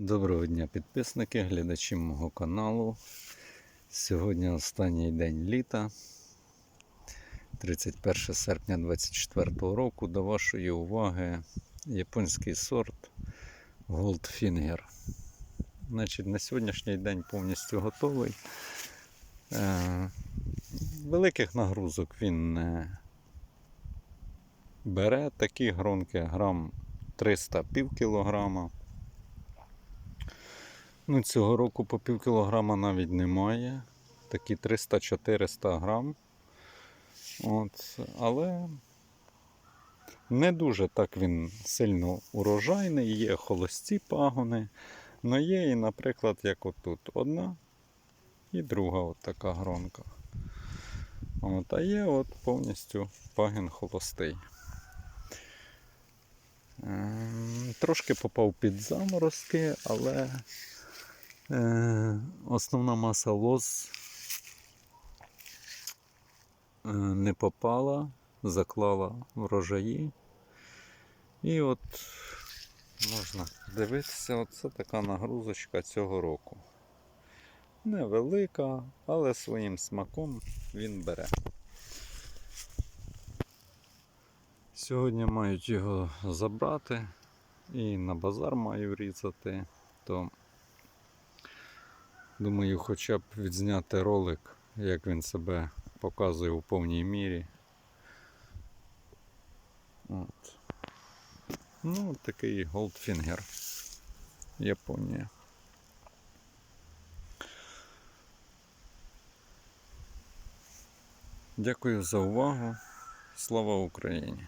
Доброго дня, підписники, глядачі мого каналу. Сьогодні останній день літа, 31 серпня 2024 року. До вашої уваги японський сорт Goldfinger. Значить, на сьогоднішній день повністю готовий. Е, великих нагрузок він не бере. Такі гронки грам 300 пів кілограма. Ну, цього року по пів кілограма навіть немає. Такі 300-400 грам. От, але не дуже так він сильно урожайний, є холості пагони. але є і, наприклад, як отут одна і друга от така гронка. От, а є от повністю пагін холостий. Ем, Трошки попав під заморозки, але Основна маса лоз е, не попала, заклала врожаї. І от можна дивитися, оце така нагрузочка цього року. Невелика, але своїм смаком він бере. Сьогодні мають його забрати і на базар маю різати, то Думаю, хоча б відзняти ролик, як він себе показує у повній мірі. От. Ну, такий Goldfinger. Японія. Дякую за увагу. Слава Україні!